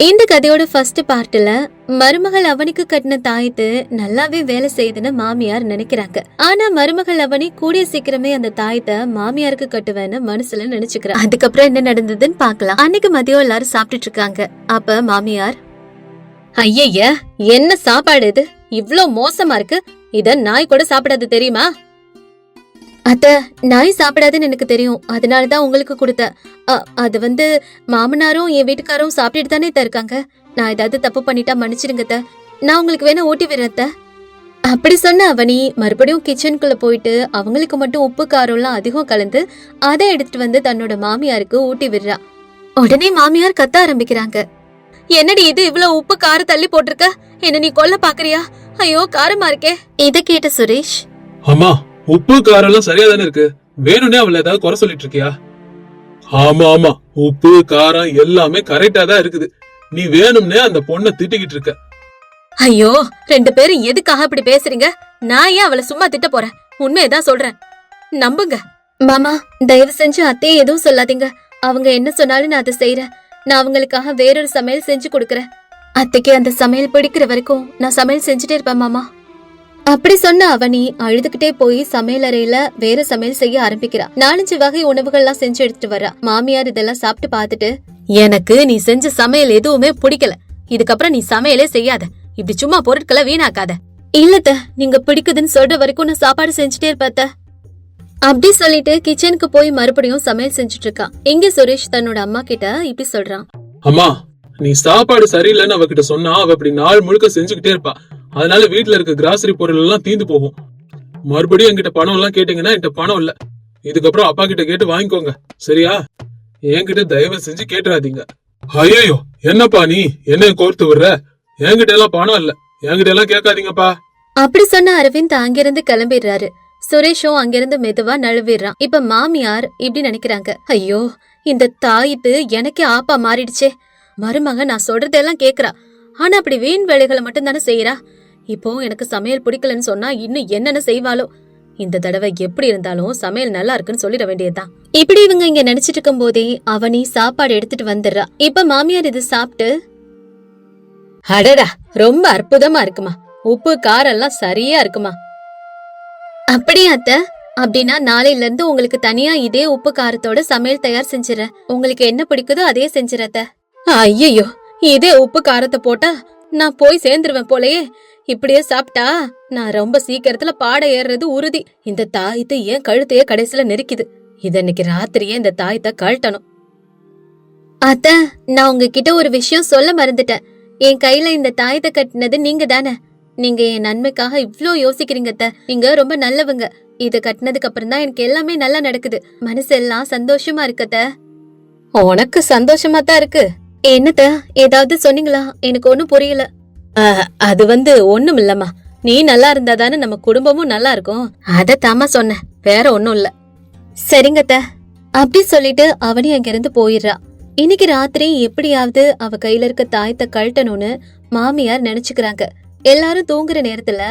இந்த கதையோட ஃபர்ஸ்ட் பார்ட்ல மருமகள் அவனிக்கு கட்டின தாயத்து நல்லாவே வேலை செய்யுதுன்னு மாமியார் நினைக்கிறாங்க. ஆனா மருமகள் அவனி கூடிய சீக்கிரமே அந்த தாயத்தை மாமியாருக்கு கட்டுவேன்னு மனசுல நினைச்சுக்கிறான் அதுக்கப்புறம் என்ன நடந்ததுன்னு பார்க்கலாம். அன்னைக்கு மதியம் எல்லாரும் சாப்பிட்டுட்டு இருக்காங்க. அப்ப மாமியார் ஐயய்ய என்ன சாப்பாடு இது? இவ்ளோ மோசமா இருக்கு. இத நாய் கூட சாப்பிடாது தெரியுமா? அத்த நாய் சாப்பிடாதுன்னு எனக்கு தெரியும். அதனால தான் உங்களுக்கு கொடுத்தேன் அ, அது வந்து மாமனாரும் என் வீட்டுக்காரும் சாப்பிட்டுட்டு தானே இருக்காங்க. நான் ஏதாவது தப்பு பண்ணிட்டா மன்னிச்சிடுங்க நான் உங்களுக்கு வேணா ஊட்டி விடுறேன் அத்தை. அப்படி சொன்ன அவனி மறுபடியும் கிச்சனுக்குள்ள போயிட்டு அவங்களுக்கு மட்டும் உப்பு காரம்லாம் அதிகம் கலந்து அதை எடுத்துட்டு வந்து தன்னோட மாமியாருக்கு ஊட்டி விடுறா. உடனே மாமியார் கத்த ஆரம்பிக்கிறாங்க. என்னடி இது இவ்வளவு உப்பு கார தள்ளி போட்டிருக்க? என்ன நீ கொல்ல பாக்குறியா? ஐயோ காரமா இருக்கே. இத கேட்ட சுரேஷ் அம்மா உப்பு காரம் எல்லாம் சரியா தானே இருக்கு? வேணும்னே அவளை ஏதாவது குறை சொல்லிட்டு இருக்கியா? ஆமா ஆமா. உப்பு காரம் எல்லாமே கரெக்டா தான் இருக்குது. நீ வேணும்னே அந்த பொண்ணை திட்டிக்கிட்டு இருக்க. ஐயோ ரெண்டு பேரும் எதுக்காக இப்படி பேசுறீங்க? நான் ஏன் அவளை சும்மா திட்ட போறேன்? உண்மையதான் சொல்றேன். நம்புங்க. மாமா தயவு செஞ்சு அத்தையே எதுவும் சொல்லாதீங்க. அவங்க என்ன சொன்னாலும் நான் அதை செய்யறேன் நான் அவங்களுக்காக வேறொரு சமையல் செஞ்சு கொடுக்கறேன். அத்தைக்கு அந்த சமையல் பிடிக்கிற வரைக்கும் நான் சமையல் செஞ்சுட்டே இருப்பேன் மாமா. அப்படி சொன்ன அவனி அழுதுகிட்டே போய் சமையல் அறையில வேற சமையல் செய்ய ஆரம்பிக்கிறா. நாலஞ்சு வகை உணவுகள்லாம் செஞ்சு எடுத்துட்டு வரா. மாமியார் இதெல்லாம் சாப்பிட்டு பார்த்துட்டு எனக்கு நீ செஞ்ச சமையல் எதுவுமே பிடிக்கல. இதுக்கப்புறம் நீ சமையலே செய்யாத. இப்படி சும்மா பொருட்களை வீணாக்காத. இல்லத்த நீங்க பிடிக்குதுன்னு சொல்ற வரைக்கும் நான் சாப்பாடு செஞ்சுட்டே இருப்பத்த அப்படி சொல்லிட்டு கிச்சனுக்கு போய் மறுபடியும் சமையல் செஞ்சுட்டு இருக்கான் இங்க சுரேஷ் தன்னோட அம்மா கிட்ட இப்படி சொல்றான். அம்மா நீ சாப்பாடு சரியில்லைன்னு அவகிட்ட சொன்னா அவ இப்படி நாள் முழுக்க செஞ்சுக்கிட்டே இருப்பா. அதனால வீட்டுல இருக்க கிராசரி பொருள் எல்லாம் தீந்து போகும். மறுபடியும் என்கிட்ட பணம் எல்லாம் கேட்டீங்கன்னா என்கிட்ட பணம் இல்ல. இதுக்கப்புறம் அப்பா கிட்ட கேட்டு வாங்கிக்கோங்க. சரியா? என்கிட்ட தயவு செஞ்சு கேட்டுறாதீங்க. ஐயோ என்னப்பா நீ? என்ன கோர்த்து விடுற? என்கிட்ட எல்லாம் பணம் இல்ல. என்கிட்ட எல்லாம் கேட்காதீங்கப்பா. அப்படி சொன்ன அரவிந்த் அங்கிருந்து கிளம்பிடுறாரு. சுரேஷும் அங்கிருந்து மெதுவா நழுவிடுறான். இப்ப மாமியார் இப்படி நினைக்கிறாங்க. ஐயோ இந்த தாய்ப்பு எனக்கே ஆப்பா மாறிடுச்சே. மருமக நான் சொல்றதெல்லாம் கேக்குறா. ஆனா அப்படி வீண் வேலைகளை மட்டும் தானே செய்யறா? இப்போ எனக்கு சமையல் பிடிக்கலன்னு சொன்னா இன்னும் என்னென்ன செய்வாளோ? இந்த தடவை எப்படி இருந்தாலும் சமையல் நல்லா இருக்குன்னு சொல்லிட வேண்டியதுதான். இப்படி இவங்க இங்க நினைச்சிட்டு இருக்கும் போதே அவனி சாப்பாடு எடுத்துட்டு வந்துடுறா. இப்ப மாமியார் இது சாப்பிட்டு அடடா ரொம்ப அற்புதமா இருக்குமா. உப்பு காரம் எல்லாம் சரியா இருக்குமா. அப்படியா அத்த? அப்படின்னா நாளையில இருந்து உங்களுக்கு தனியா இதே உப்பு காரத்தோட சமையல் தயார் செஞ்சுறேன். உங்களுக்கு என்ன பிடிக்குதோ அதே செஞ்சிடத்த ஐயோ இதே உப்பு காரத்தை போட்டா நான் போய் சேர்ந்துருவேன் போலயே. இப்படியே சாப்பிட்டா நான் ரொம்ப சீக்கிரத்துல பாட ஏறுறது உறுதி. இந்த தாயத்தை ஏன் கழுத்தையே கடைசியில நெருக்குது. இது இன்னைக்கு ராத்திரியே இந்த தாயத்தை கழட்டணும். அத்த நான் உங்ககிட்ட ஒரு விஷயம் சொல்ல மறந்துட்டேன். என் கையில இந்த தாயத்தை கட்டினது நீங்க தானே நீங்க என் நன்மைக்காக இவ்ளோ யோசிக்கிறீங்க அத்த. நீங்க ரொம்ப நல்லவங்க. இத கட்டினதுக்கு அப்புறம் தான் எனக்கு எல்லாமே நல்லா நடக்குது. மனசெல்லாம் சந்தோஷமா இருக்கத்த உனக்கு சந்தோஷமா தான் இருக்கு. என்னத்த ஏதாவது சொன்னீங்களா? எனக்கு ஒன்னும் புரியல. அது வந்து ஒண்ணும் இல்லம்மா. நீ நல்லா இருந்தா தானே நம்ம குடும்பமும் நல்லா இருக்கும். அத தாமா சொன்னேன். வேற ஒண்ணும் இல்ல. சரிங்கத்த அப்படி சொல்லிட்டு அவனி அங்கிருந்து போயிடுறா. இன்னைக்கு ராத்திரி எப்படியாவது அவ கையில இருக்க தாயத்தை கழட்டணும்னு மாமியார் நினைச்சுக்கிறாங்க. எல்லாரும் தூங்குற நேரத்துல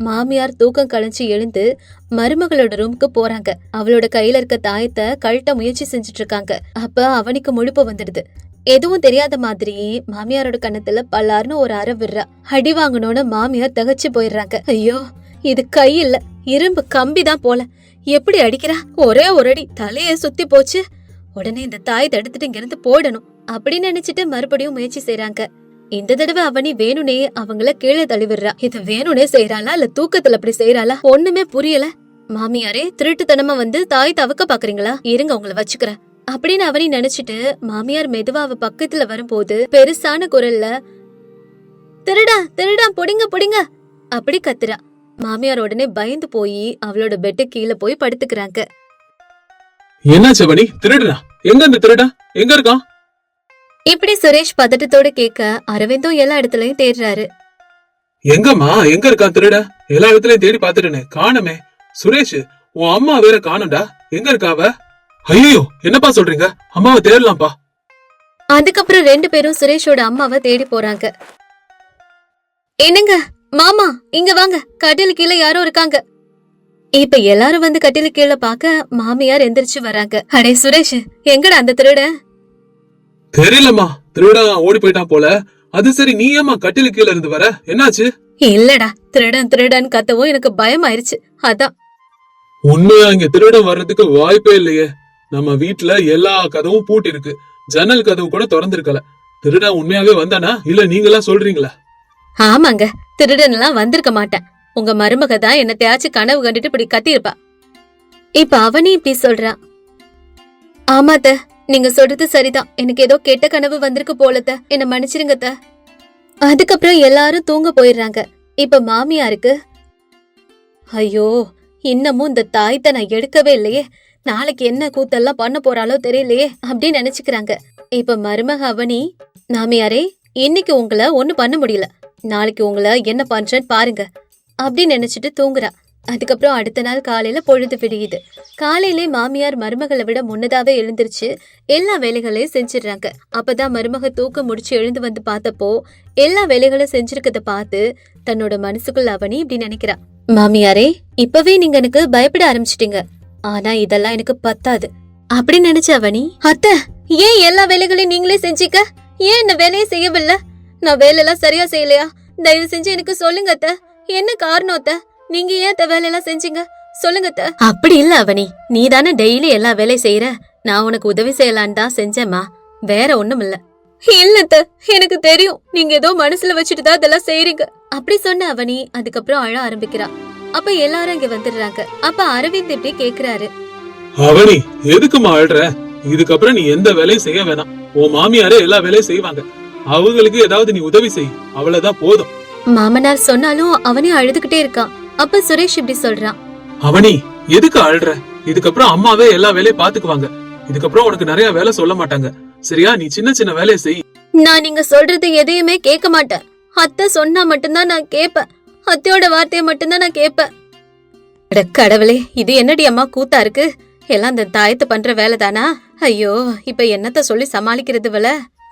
மாமியார் தூக்கம் கழிச்சு எழுந்து மருமகளோட ரூமுக்கு போறாங்க. அவளோட கையில இருக்க தாயத்தை கழட்ட முயற்சி செஞ்சுட்டு இருக்காங்க. அப்ப அவனுக்கு முழுப்பு வந்துடுது. எதுவும் தெரியாத மாதிரி மாமியாரோட கண்ணத்துல பல்லார்னு ஒரு அற விடுறா. அடி வாங்கணும்னு மாமியார் தகச்சு போயிடுறாங்க. ஐயோ இது கை இல்ல இரும்பு கம்பி தான் போல. எப்படி அடிக்கிறா? ஒரே ஒரு அடி தலையே சுத்தி போச்சு. உடனே இந்த தாயத்தை எடுத்துட்டு இங்கிருந்து போடணும் அப்படின்னு நினைச்சிட்டு மறுபடியும் முயற்சி செய்யறாங்க இந்த தடவை அவனி வேணுனே அவங்கள கீழே தழுவிடுறா இத வேணுனே செய்யறாளா இல்ல தூக்கத்துல அப்படி செய்யறாளா ஒண்ணுமே புரியல. மாமியாரே திருட்டுத்தனமா வந்து தாய் தவக்க பாக்குறீங்களா? இருங்க உங்களை வச்சுக்கிறேன். அப்படின்னு அவனி நினைச்சிட்டு மாமியார் மெதுவா அவ பக்கத்துல வரும்போது பெருசான குரல்ல திருடா திருடா பொடிங்க புடிங்க. அப்படி கத்துறா. மாமியார் உடனே பயந்து போய் அவளோட பெட்டு கீழே போய் படுத்துக்கிறாங்க. என்ன செவனி திருடுனா எங்க இந்த திருடா? எங்க இருக்கான்? இப்படி சுரேஷ் பதட்டத்தோட கேட்க அரவிந்தும் எல்லா இடத்துலயும் தேடுறாரு. எங்கம்மா? எங்க இருக்கான் திருட? எல்லா இடத்துலயும் தேடி பாத்துட்டேனே காணுமே. சுரேஷ் உன் அம்மா வேற காணும்டா. எங்க இருக்கா அவ? ஐயோ என்னப்பா சொல்றீங்க? அம்மாவை தேடலாம்ப்பா. அதுக்கப்புறம் ரெண்டு பேரும் சுரேஷோட அம்மாவை தேடி போறாங்க. என்னங்க? மாமா இங்க வாங்க. கட்டில் கீழே யாரோ இருக்காங்க. இப்ப எல்லாரும் வந்து கட்டில கீழே பார்க்க மாமியார் எந்திரிச்சு வராங்க. அடே சுரேஷ் எங்கடா அந்த திருடன்? தெரியலம்மா. திருடன் ஓடி போயிட்டான் போல. அது சரி நீ ஏமா கட்டில கீழ இருந்து வர? என்னாச்சு? இல்லடா திருடன் திருடன் கத்தவும் எனக்கு பயமாயிருச்சு. அதான். உண்மையா இங்க திருடன் வர்றதுக்கு வாய்ப்பே இல்லையே. நம்ம வீட்ல எல்லா கதவும் பூட்டி இருக்கு ஜன்னல் கதவு கூட திறந்திருக்கல. திருடன் உண்மையாவே வந்தானா? இல்ல நீங்களா சொல்றீங்களா? ஆமாங்க திருடன் எல்லாம் வந்திருக்க மாட்டேன். உங்க மருமக தான் என்னத்தையாச்சும் கனவு கண்டுட்டு இப்படி கத்தியிருப்பா. இப்ப அவனி இப்படி சொல்றா. ஆமாத்த நீங்க சொல்றது சரிதான். எனக்கு ஏதோ கெட்ட கனவு வந்திருக்கு போலத்த. என்ன மன்னிச்சிருங்கத்த. அதுக்கப்புறம் எல்லாரும் தூங்க போயிடுறாங்க. இப்ப மாமியாருக்கு ஐயோ இன்னமும் இந்த தாயத்தை நான் எடுக்கவே இல்லையே. நாளைக்கு என்ன கூத்தெல்லாம் பண்ண போறாளோ தெரியலையே அப்படின்னு நினைச்சுக்கிறாங்க. இப்ப மருமக அவனி மாமியாரே இன்னைக்கு உங்களை ஒன்னும் பண்ண முடியல. நாளைக்கு உங்களை என்ன பண்றேன்னு பாருங்க அப்படின்னு நினைச்சிட்டு தூங்குறா. அதுக்கப்புறம் அடுத்த நாள் காலையில பொழுது விடியுது. காலையிலே மாமியார் மருமகளை விட முன்னதாவே எழுந்திருச்சு. எல்லா வேலைகளையும் செஞ்சிடுறாங்க. அப்பதான் மருமக தூக்கம் முடிச்சு எழுந்து வந்து பார்த்தப்போ எல்லா வேலைகளும் செஞ்சிருக்கத பார்த்து தன்னோட மனசுக்குள்ள அவனி இப்படி நினைக்கிறா. மாமியாரே இப்பவே நீங்க எனக்கு பயப்பட ஆரம்பிச்சிட்டீங்க. ஆனா இதெல்லாம் எனக்கு பத்தாது. அப்படி நினைச்ச அவனி அத்த ஏன் எல்லா வேலைகளையும் நீங்களே செஞ்சிக்க? ஏன் இந்த வேலையை செய்யவில்லை? நான் வேலையெல்லாம் சரியா செய்யலையா? தயவு செஞ்சு எனக்கு சொல்லுங்க அத்த. என்ன காரணம் அத்தை? நீங்க ஏன் இந்த வேலையெல்லாம் செஞ்சீங்க? சொல்லுங்க அத்த. அப்படி இல்ல அவனி. நீ தானே டெய்லி எல்லா வேலையும் செய்யற நான் உனக்கு உதவி செய்யலான்னு தான் செஞ்சேம்மா. வேற ஒண்ணும் இல்ல. இல்ல அத்த. எனக்கு தெரியும். நீங்க ஏதோ மனசுல வச்சுட்டு தான் இதெல்லாம் செய்றீங்க. அப்படி சொன்ன அவனி அதுக்கப்புறம் அழ ஆரம்பிக்கிறா. அப்ப எல்லாரும் இங்க வந்துடுறாங்க. அப்ப அரவிந்த் இப்படி கேக்குறாரு. அவனி எதுக்குமா அழுற? இதுக்கப்புறம் நீ எந்த வேலையும் செய்ய வேணாம். உன் மாமியாரே எல்லா வேலையும் செய்வாங்க. அவங்களுக்கு ஏதாவது நீ உதவி செய். அவ்வளவுதான் போதும். மாமனார் சொன்னாலும் அவனே அழுதுகிட்டே இருக்கான். அப்ப சுரேஷ் இப்படி சொல்றான். அவனி எதுக்கு அழுற? இதுக்கப்புறம் அம்மாவே எல்லா வேலையும் பாத்துக்குவாங்க. இதுக்கப்புறம் உனக்கு நிறைய வேலை சொல்ல மாட்டாங்க. சரியா? நீ சின்ன சின்ன வேலையை செய். நான் நீங்க சொல்றது எதையுமே கேட்க மாட்டேன். அத்தை சொன்னா மட்டும்தான் நான் கேட்பேன். அத்தையோட வார்த்தையை மட்டும்தான் நான் கேட்பேன். அட கடவுளே இது என்னடி அம்மா கூத்தா இருக்கு? எல்லாம் அந்த தாயத்தை பண்ற வேலை தானா ஐயோ இப்ப என்னத்த சொல்லி சமாளிக்கிறது வல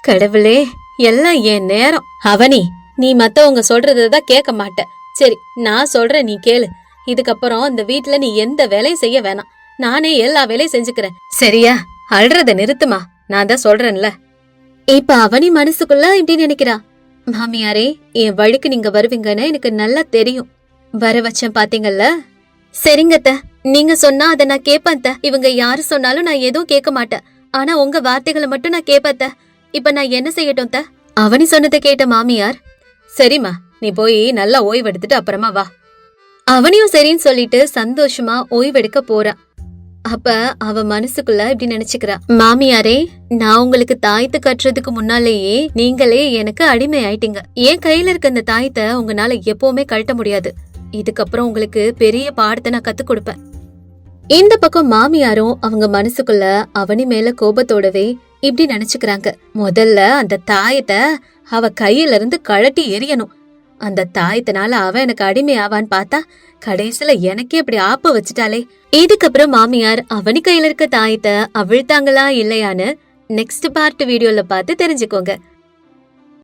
கடவுளே எல்லாம் என் நேரம். அவனி நீ மத்தவங்க சொல்றதான் கேட்க மாட்ட சரி நான் சொல்றேன் நீ கேளு. இதுக்கப்புறம் இந்த வீட்ல நீ எந்த வேலையும் செய்ய வேணாம். நானே எல்லா வேலையும் செஞ்சுக்கிறேன். சரியா? அழுறத நிறுத்துமா? நான் தான் சொல்றேன்ல. இப்ப அவனி மனசுக்குள்ள இப்படி நினைக்கிறா. மாமியாரே என் வழிக்கு நீங்க வருவீங்கன்னு எனக்கு நல்லா தெரியும். வர வச்சேன் பாத்தீங்கல்ல? சரிங்க அத்தை. நீங்க சொன்னா அதை நான் கேட்பேன். இவங்க யாரு சொன்னாலும் நான் எதுவும் கேட்க மாட்டேன். ஆனா உங்க வார்த்தைகளை மட்டும் நான் கேட்பேன். இப்ப நான் என்ன செய்யட்டும் அத்தை? அவனி சொன்னதை கேட்ட மாமியார் சரிம்மா நீ போய் நல்லா ஓய்வெடுத்துட்டு அப்புறமா வா. அவனையும் சரின்னு சொல்லிட்டு சந்தோஷமா ஓய்வெடுக்க போறா. அப்ப அவ மனசுக்குள்ள இப்படி நினைச்சுக்கிறா. மாமியாரே நான் உங்களுக்கு தாயத்து கட்டுறதுக்கு முன்னாலேயே நீங்களே எனக்கு அடிமை ஆயிட்டீங்க. என் கையில இருக்க அந்த தாயத்தை உங்களால எப்பவுமே கழட்ட முடியாது. இதுக்கப்புறம் உங்களுக்கு பெரிய பாடத்தை நான் கத்து கொடுப்பேன். இந்த பக்கம் மாமியாரும் அவங்க மனசுக்குள்ள அவனி மேல கோபத்தோடவே இப்படி நினைச்சுக்கிறாங்க. முதல்ல அந்த தாயத்தை அவ கையில இருந்து கழட்டி எறியணும். அந்த தாயத்தினால அவ எனக்கு அடிமை ஆவான்னு பார்த்தா கடைசியில எனக்கே இப்படி ஆப்பு வச்சுட்டாலே இதுக்கப்புறம் மாமியார் அவனி கையில இருக்க தாயத்தை அவிழ்த்தாங்களா இல்லையான்னு நெக்ஸ்ட் பார்ட் வீடியோல பார்த்து தெரிஞ்சுக்கோங்க.